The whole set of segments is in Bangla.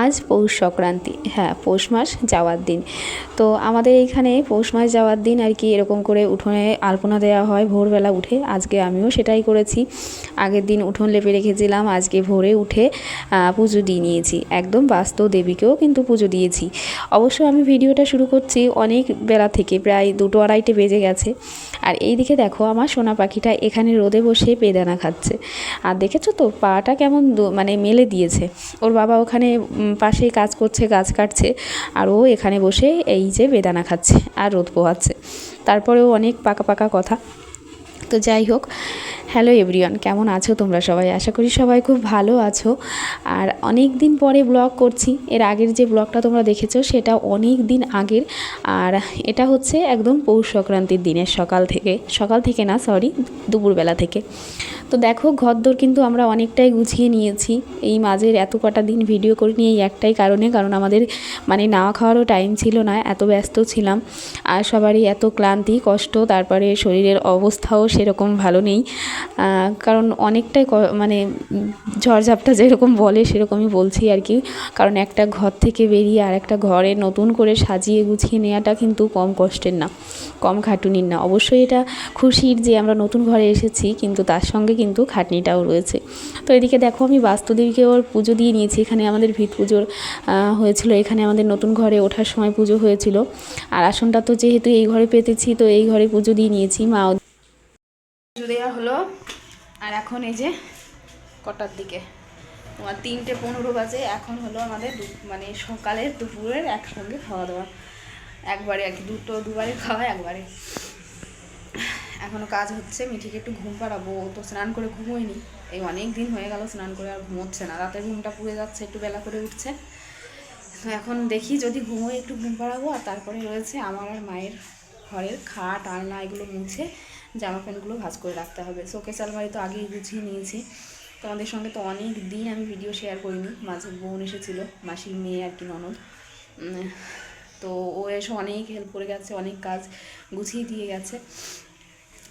আজ পৌষ সংক্রান্তি হ্যাঁ পৌষ মাস যাওয়ার দিন। তো আমাদের এইখানে পৌষ মাস যাওয়ার দিন আর কি এরকম করে উঠোনে আলপনা দেওয়া হয়, ভোরবেলা উঠে। আজকে আমিও সেটাই করেছি। আগের দিন উঠোন লেপে রেখেছিলাম, আজকে ভোরে উঠে পুজো দিয়ে নিয়েছি। একদম বাস্তব দেবীকেও কিন্তু পুজো দিয়েছি। অবশ্য আমি ভিডিওটা শুরু করছি অনেক বেলা থেকে, প্রায় দুটো আড়াইটে বেজে গেছে। আর এই দিকে দেখো আমার সোনা পাখিটা এখানে রোদে বসে বেদানা খাচ্ছে। আর দেখেছ তো, পাটা কেমন মানে মেলে দিয়েছে। ওর বাবা ওখানে পাশেই কাজ করছে, গাছ কাটছে। আর ও এখানে বসে এই যে বেদানা খাচ্ছে আর রোদ পোহাচ্ছে। তারপরেও অনেক পাকা পাকা কথা। তো যাই হোক হ্যালো এভরিওয়ান, কেমন আছো তোমরা সবাই? আশা করি সবাই খুব ভালো আছো। আর অনেক দিন পরে ব্লগ করছি। এর আগের যে ব্লগটা তোমরা দেখেছ, সেটা অনেক দিন আগের। আর এটা হচ্ছে একদম পৌষ সংক্রান্তির দিনের সকাল থেকে সকাল থেকে না সরি দুপুরবেলা থেকে। তো দেখো, ঘরদোর কিন্তু আমরা অনেকটাই গুছিয়ে নিয়েছি। এই মাঝের এত কটা দিন ভিডিও করিনি এই একটাই কারণে, কারণ আমাদের মানে নাওয়া খাওয়ারও টাইম ছিল না, এত ব্যস্ত ছিলাম। আর সবারই এত ক্লান্তি, কষ্ট, তারপরে শরীরের অবস্থাও সেরকম ভালো নেই। কারণ অনেকটাই মানে ঝড়ঝাপটা যেরকম বলে সেরকমই বলছি আর কি। কারণ একটা ঘর থেকে বেরিয়ে আর একটা ঘরে নতুন করে সাজিয়ে গুছিয়ে নেওয়াটা কিন্তু কম কষ্টের না, কম খাটুনির না। অবশ্যই এটা খুশির যে আমরা নতুন ঘরে এসেছি, কিন্তু তার সঙ্গে কিন্তু খাটনিটাও রয়েছে। তো এদিকে দেখো, আমি বাস্তুদেবীকে ওর পুজো দিয়ে নিয়েছি। এখানে আমাদের ভিত পুজোর হয়েছিল। এখানে আমাদের নতুন ঘরে ওঠার সময় পুজো হয়েছিল। আর আসনটা তো যেহেতু এই ঘরে পেতেছি, তো এই ঘরে পুজো দিয়ে নিয়েছি। মা আর এখন এই যে কটার দিকে? তোমার তিনটে পনেরো বাজে, এখন হলো আমাদের মানে সকালের দুপুরের একসঙ্গে খাওয়া দাওয়া একবারে আর কি, দুটো, দুবারে খাওয়া, একবারে। এখনও কাজ হচ্ছে, মিঠিকে একটু ঘুম পাড়াবো, ও তো স্নান করে ঘুমোয়নি। এই অনেক দিন হয়ে গেল স্নান করে আর ঘুমোচ্ছে না রাতের ঘুমটা পুড়ে যাচ্ছে, একটু বেলা করে উঠছে। তো এখন দেখি যদি ঘুমোয় একটু ঘুম পাড়াবো, আর তারপরে রয়েছে আমার আর মায়ের ঘরের খাট, আলনা এগুলো মুছে জামা প্যান্টগুলো ভাঁজ করে রাখতে হবে। শোকেস আলমারি তো আগেই গুছিয়ে নিয়েছি। তোমাদের সঙ্গে তো অনেক দিন আমি ভিডিও শেয়ার করিনি। মাঝে বোন এসেছিল, মাসির মেয়ে আর কি ননদ। তো ও এসে অনেক হেল্প করে গেছে, অনেক কাজ গুছিয়ে দিয়ে গেছে।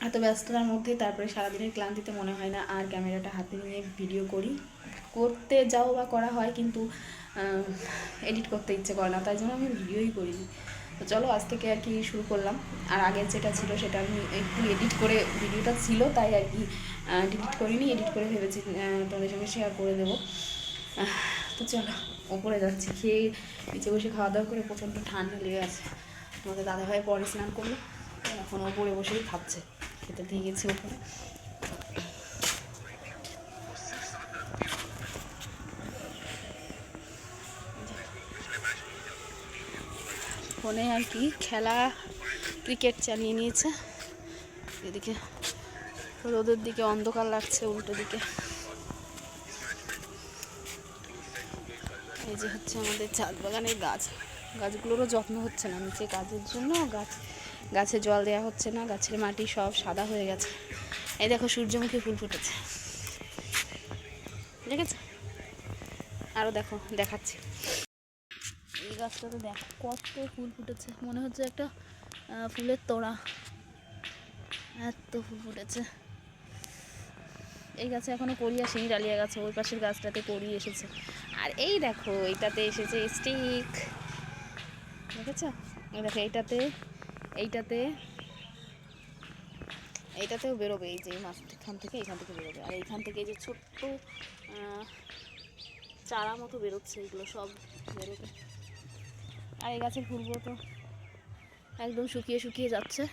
এত ব্যস্ততার মধ্যে তারপরে সারাদিনের ক্লান্তিতে মনে হয় না আর ক্যামেরাটা হাতে নিয়ে ভিডিও করি। করতে যাও বা করা হয় কিন্তু এডিট করতে ইচ্ছে করে না, তাই জন্য আমি ভিডিওই করিনি। তো চলো, আজ থেকে আর কি শুরু করলাম। আর আগের যেটা ছিল সেটা আমি একটু এডিট করে ভিডিওটা ছিল, তাই আর কি ডিলিট করিনি এডিট করে ভেবেছি তোমাদের সঙ্গে শেয়ার করে দেবো। তো চলো, ওপরে যাচ্ছি, খেয়ে নিচে বসে খাওয়া দাওয়া করে প্রচণ্ড ঠান্ডা লেগে আছে। তোমাদের দাদাভাই পরে স্নান করল, এখন ওপরে বসেই খাচ্ছে, খেতে দিয়ে গেছে ওপরে। ফোনে আর কি খেলা ক্রিকেট চালিয়ে নিয়েছে। এদিকে রোদের দিকে অন্ধকার লাগছে উল্টো দিকে। এই যে হচ্ছে আমাদের চাঁদ বাগানের গাছ। গাছগুলোরও যত্ন হচ্ছে না নিচে কাজের জন্য। গাছ, গাছে জল দেওয়া হচ্ছে না, গাছের মাটি সব সাদা হয়ে গেছে। এই দেখো সূর্যমুখী ফুল ফুটেছে। দেখেছ? আরও দেখো, দেখাচ্ছি। গাছটাতে দেখো, কত ফুল ফুটেছে। মনে হচ্ছে একটা ফুলের তোড়া। এত ফুল ফুটেছে। এই গাছে এখনও করি আসেনি ডালিয়া গাছে, ওই পাশের গাছটাতে করি এসেছে। আর এই দেখো, এইটাতে এসেছে স্টিক দেখেছ? দেখো, এইটাতে এইটাতে, এইটাতেও বেরোবে এই যে মাঝখান থেকে, এইখান থেকে বেরোবে। আর এইখান থেকে যে ছোট্ট চারা মতো বেরোচ্ছে, এগুলো সব বেরোবে। আর এই গাছের ফুলগুলো তো একদম শুকিয়ে শুকিয়ে যাচ্ছে।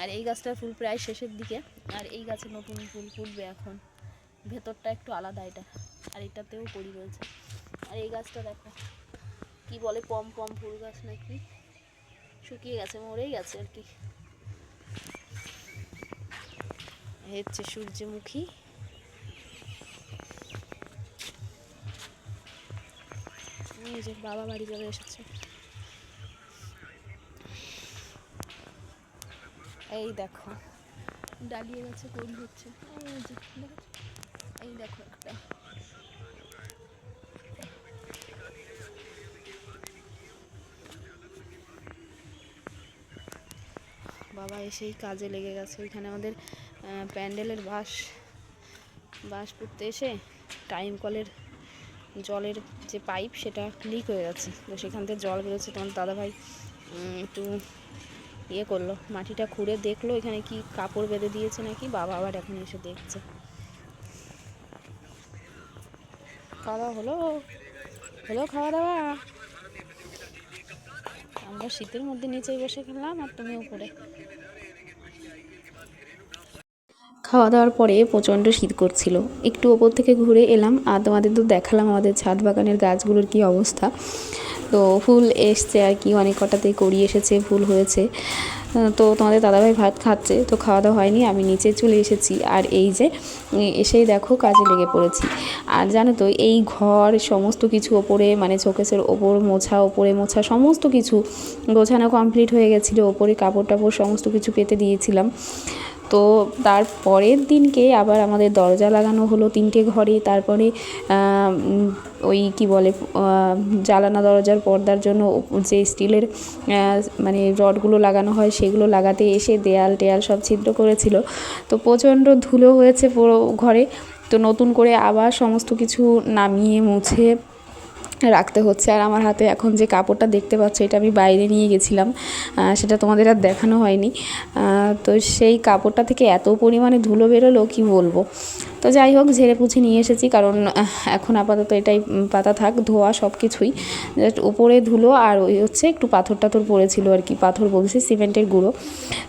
আর এই গাছটার ফুল প্রায় শেষের দিকে। আর এই গাছে নতুন ফুল ফুটবে এখন। ভেতরটা একটু আলাদা এটা। আর এটাতেও করি রয়েছে। আর এই গাছটা দেখো। কি বলে পম পম ফুল গাছ নাকি? শুকিয়ে গেছে, মরেই গেছে আর কি। হচ্ছে সূর্যমুখী। বাবা বাড়ি যাবে এসেছে। এই দেখো। ডালিয়ে গেছে করি হচ্ছে। এই যে এই দেখো একটা। বাবা এসেই কাজে লেগে গেছে। ওইখানে আমাদের প্যান্ডেলের বাস বাস করতে এসে টাইম কলের জলের যে পাইপ সেটা লিক হয়ে গেছে। তো সেখান থেকে জল বেরোচ্ছে। তোমার দাদাভাই একটু ইয়ে করল, মাটিটা খুঁড়ে দেখল, এখানে কি কাপড় বেঁধে দিয়েছে নাকি? বাবা আবার এখন এসে দেখছে। খাওয়া হলো হলো খাওয়া দাওয়া। আমরা শীতের মধ্যে নিচেই বসে খেলাম আর তুমি উপরে। খাওয়া দাওয়ার পরে প্রচণ্ড শীত করছিল। একটু ওপর থেকে ঘুরে এলাম আর তোমাদের তো দেখালাম আমাদের ছাদ বাগানের গাছগুলোর কি অবস্থা। তো ফুল এসছে আর কি, অনেক কটাতেই করি এসেছে, ফুল হয়েছে। তো তোমাদের দাদাভাই ভাত খাচ্ছে, তো খাওয়া দাওয়া হয়নি, আমি নিচে চলে এসেছি। আর এই যে এসেই দেখো কাজে লেগে পড়েছি। আর জানো তো, এই ঘর, সমস্ত কিছু ওপরে মানে চোকেসের ওপর মোছা, ওপরে মোছা, সমস্ত কিছু গোছানো কমপ্লিট হয়ে গেছিল। ওপরে কাপড় টাপড় সমস্ত কিছু পেতে দিয়েছিলাম। তো তার পরের দিনকে আবার আমাদের দরজা লাগানো হলো তিনটে ঘরে। তারপরে ওই কি বলে জালানা দরজার পর্দার জন্য যে স্টিলের মানে রডগুলো লাগানো হয় সেগুলো লাগাতে এসে দেয়াল টেয়াল সব ছিদ্র করেছিল। তো প্রচণ্ড ধুলো হয়েছে পুরো ঘরে। তো নতুন করে আবার সমস্ত কিছু নামিয়ে মুছে রাখতে হচ্ছে। আর আমার হাতে এখন যে কাপড়টা দেখতে পাচ্ছ, এটা আমি বাইরে নিয়ে গেছিলাম। সেটা তোমাদের আর দেখানো হয়নি। তো সেই কাপড়টা থেকে এত পরিমাণে ধুলো বেরোলো, কি বলব? তো যাই হোক, ঝেড়ে পুছে নিয়ে এসেছি, কারণ এখন আপাতত এটাই পাতা থাক, ধোয়া সব কিছুই। জাস্ট উপরে ধুলো আর ওই হচ্ছে একটু পাথর টাথর পড়েছিল আর কি, পাথর বলছি, সিমেন্টের গুঁড়ো।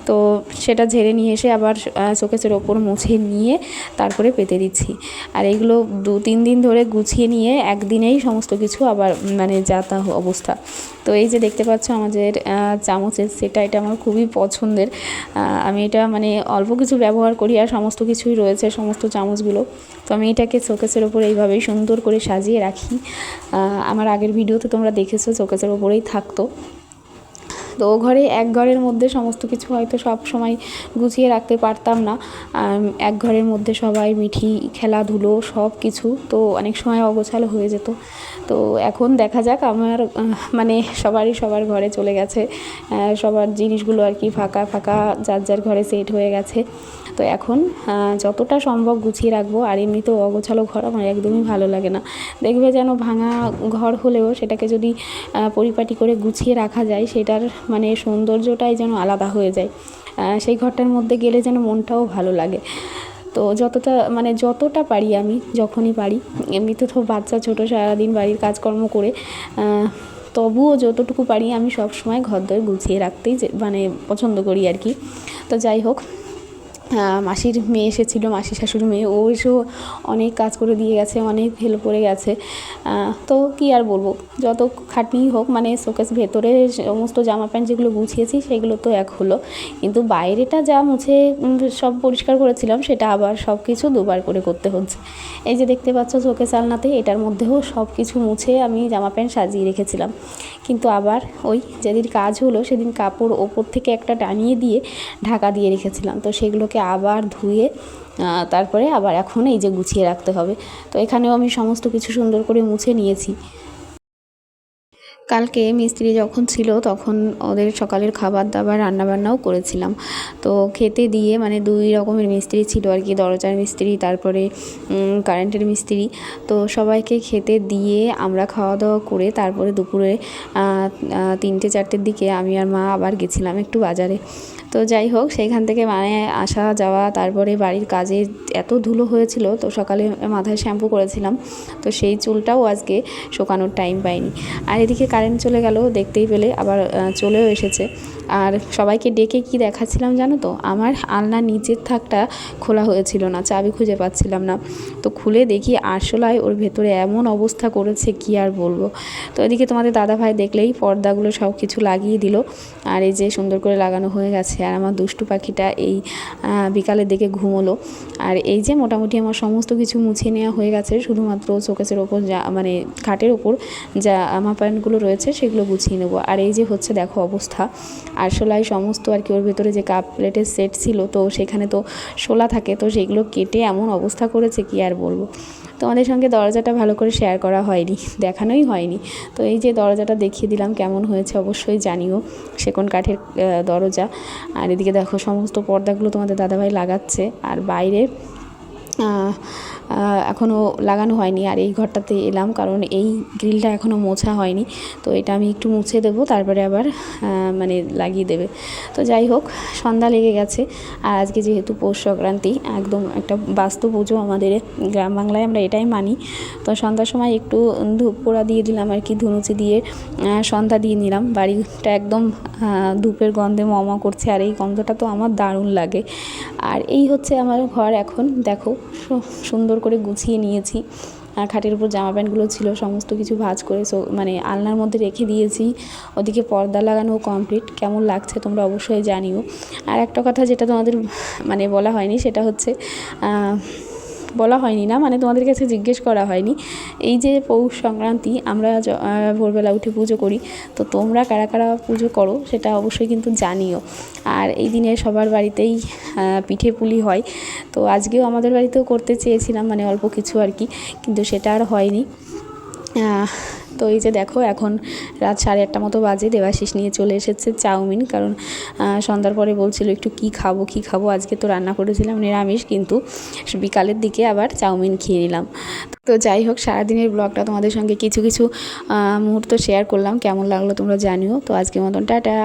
তো সেটা ঝেড়ে নিয়ে এসে আবার শোকেসের ওপর মুছে নিয়ে তারপরে পেতে দিচ্ছি। আর এইগুলো দু তিন দিন ধরে গুছিয়ে নিয়ে একদিনেই সমস্ত কিছু আবার মানে যাতা অবস্থা। তো এই যে দেখতে পাচ্ছ আমাদের চামচের সেটা এটা আমার খুবই পছন্দের। আমি এটা মানে অল্প কিছু ব্যবহার করি আর সমস্ত কিছুই রয়েছে, সমস্ত চামচগুলো। তো আমি এটাকে শোকেসের ওপর এইভাবেই সুন্দর করে সাজিয়ে রাখি। আমার আগের ভিডিওতে তোমরা দেখেছ, শোকেসের ওপরেই থাকতো। তো ও ঘরে এক ঘরের মধ্যে সমস্ত কিছু হয়তো সব সময় গুছিয়ে রাখতে পারতাম না। এক ঘরের মধ্যে সবাই মিঠি, খেলাধুলো, সব কিছু তো অনেক সময় অগোছালো হয়ে যেত। তো এখন দেখা যাক আমার মানে সবারই সবার ঘরে চলে গেছে। সবার জিনিসগুলো আর কি ফাঁকা ফাঁকা, যার যার ঘরে সেট হয়ে গেছে। তো এখন যতটা সম্ভব গুছিয়ে রাখব আর এমনিতেও অগোছালো ঘর আমার একদমই ভালো লাগে না। দেখবে যেন ভাঙা ঘর হলেও সেটাকে যদি পরিপাটি করে গুছিয়ে রাখা যায়, সেটার মানে সৌন্দর্যটাই যেন আলাদা হয়ে যায়। সেই ঘরটার মধ্যে গেলে যেন মনটাও ভালো লাগে। তো যতটা মানে যতটা পারি আমি, যখনই পারি, এমনিতে তো বাচ্চা ছোটো সারাদিন বাড়ির কাজকর্ম করে তবুও যতটুকু পারি আমি সব সময় ঘর দর গুছিয়ে রাখতেই মানে পছন্দ করি আর কি। তো যাই হোক মাসির মেয়ে এসেছিল মাসি শাশুড়ি মেয়ে, ও এসেও অনেক কাজ করে দিয়ে গেছে, অনেক হেল্প করে গেছে। তো কি আর বলব, যত খাটনিই হোক মানে শোকেস ভেতরে সমস্ত জামা প্যান্ট যেগুলো গুছিয়েছি, সেগুলো তো এক হলো। কিন্তু বাইরেটা যা মুছে সব পরিষ্কার করেছিলাম, সেটা আবার সব কিছু দুবার করে করতে হচ্ছে। এই যে দেখতে পাচ্ছ শোকেস আলনাতে, এটার মধ্যেও সব কিছু মুছে আমি জামা প্যান্ট সাজিয়ে রেখেছিলাম। কিন্তু আবার ওই যেদিন কাজ হলো, সেদিন কাপড় ওপর থেকে একটা টানিয়ে দিয়ে ঢাকা দিয়ে রেখেছিলাম। তো সেগুলোকে আবার ধুয়ে তারপরে আবার এখন এই যে গুছিয়ে রাখতে হবে। তো এখানেও আমি সমস্ত কিছু সুন্দর করে মুছে নিয়েছি। কালকে মিস্ত্রি যখন ছিল তখন ওদের সকালের খাবার দাবার রান্নাবান্নাও করেছিলাম। তো খেতে দিয়ে মানে দুই রকমের মিস্ত্রি ছিল আর কি, দরজার মিস্ত্রি, তারপরে কারেন্টের মিস্ত্রি। তো সবাইকে খেতে দিয়ে আমরা খাওয়া দাওয়া করে তারপরে দুপুরে তিনটে, চারটের দিকে আমি আর মা আবার গেছিলাম একটু বাজারে। তো যাই হোক, সেইখান থেকে মানে আসা যাওয়া, তারপরে বাড়ির কাজে এত ধুলো হয়েছিল, তো সকালে মাথায় শ্যাম্পু করেছিলাম, তো সেই চুলটাও আজকে শুকানোর টাইম পাইনি। আর এদিকে কারেন্ট চলে গেল, দেখতেই পেলে, আবার চলেও এসেছে। আর সবাইকে ডেকে কি দেখাচ্ছিলাম জানো তো? আমার আলনার নিচের থাকটা খোলা হয়েছিল না, চাবি খুঁজে পাচ্ছিলাম না। তো খুলে দেখি আরশোলায় ওর ভেতরে এমন অবস্থা করেছে, কি আর বলব? তো এদিকে তোমাদের দাদা ভাই দেখলেই পর্দাগুলো সব কিছু লাগিয়ে দিল। আর এই যে সুন্দর করে লাগানো হয়ে গেছে, আর আমার দুষ্টু পাখিটা এই বিকালের দিকে ঘুমোলো। আর এই যে মোটামুটি আমার সমস্ত কিছু মুছে নেওয়া হয়ে গেছে, শুধুমাত্র শোকেসের ওপর যা মানে খাটের ওপর যা, আমার প্যান্টগুলো রয়েছে, সেগুলো গুছিয়ে নেব। আর এই যে হচ্ছে দেখো অবস্থা। আর শোলাই সমস্ত আর কি, ওর ভেতরে যে কাপ প্লেটের সেট ছিল, তো সেখানে তো শোলা থাকে, তো সেগুলো কেটে এমন অবস্থা করেছে কি আর বলব। তোমাদের সঙ্গে দরজাটা ভালো করে শেয়ার করা হয়নি, দেখানোই হয়নি। তো এই যে দরজাটা দেখিয়ে দিলাম কেমন হয়েছে অবশ্যই জানিও, সেকোন কাঠের দরজা। আর এদিকে দেখো, সমস্ত পর্দাগুলো তোমাদের দাদাভাই লাগাচ্ছে। আর বাইরে এখনও লাগানো হয়নি আর এই ঘরটাতে এলাম, কারণ এই গ্রিলটা এখনও মোছা হয়নি। তো এটা আমি একটু মুছে দেবো, তারপরে আবার মানে লাগিয়ে দেবে। তো যাই হোক, সন্ধ্যা লেগে গেছে। আর আজকে যেহেতু পৌষ সংক্রান্তি, একদম একটা বাস্তু পুজো আমাদের গ্রাম বাংলায় আমরা এটাই মানি। তো সন্ধ্যার সময় একটু ধূপ পোড়া দিয়ে দিলাম আর কি, ধুনুচি দিয়ে সন্ধ্যা দিয়ে নিলাম। বাড়িটা একদম ধূপের গন্ধে মমা করছে, আর এই গন্ধটা তো আমার দারুণ লাগে। আর এই হচ্ছে আমার ঘর এখন, দেখো। সুন্দর করে গুছিয়ে নিয়েছি। আর খাটের উপর জামা প্যান্টগুলো ছিল, সমস্ত কিছু ভাজ করে মানে আলনার মধ্যে রেখে দিয়েছি। ওদিকে পর্দা লাগানো কমপ্লিট কেমন লাগছে তোমরা অবশ্যই জানিও। আর একটা কথা যেটা তোমাদের মানে বলা হয়নি, সেটা হচ্ছে বলা হয়নি না মানে তোমাদের কাছে জিজ্ঞেস করা হয়নি। এই যে পৌষ সংক্রান্তি, আমরা ভোরবেলা উঠে পুজো করি, তো তোমরা কারা কারা পুজো করো সেটা অবশ্যই কিন্তু জানিও। আর এই দিনে সবার বাড়িতেই পিঠে পুলি হয়। তো আজকেও আমাদের বাড়িতেও করতে চেয়েছিলাম মানে অল্প কিছু আর কি, কিন্তু সেটা আর হয়নি। তো এই যে দেখো, এখন রাত সাড়ে আটটা মতো বাজে, দেবাশিস নিয়ে চলে এসেছে চাউমিন, কারণ সন্ধ্যার পরে বলছিল একটু কি খাব কি খাব, আজকে তো রান্না করেছিলাম নিরামিষ, কিন্তু বিকালের দিকে আবার চাউমিন খেয়ে নিলাম। তো যাই হোক, সারাদিনের ব্লগটা তোমাদের সঙ্গে কিছু কিছু মুহূর্ত শেয়ার করলাম, কেমন লাগল তোমরা জানিও। তো আজকের মতন, টাটা!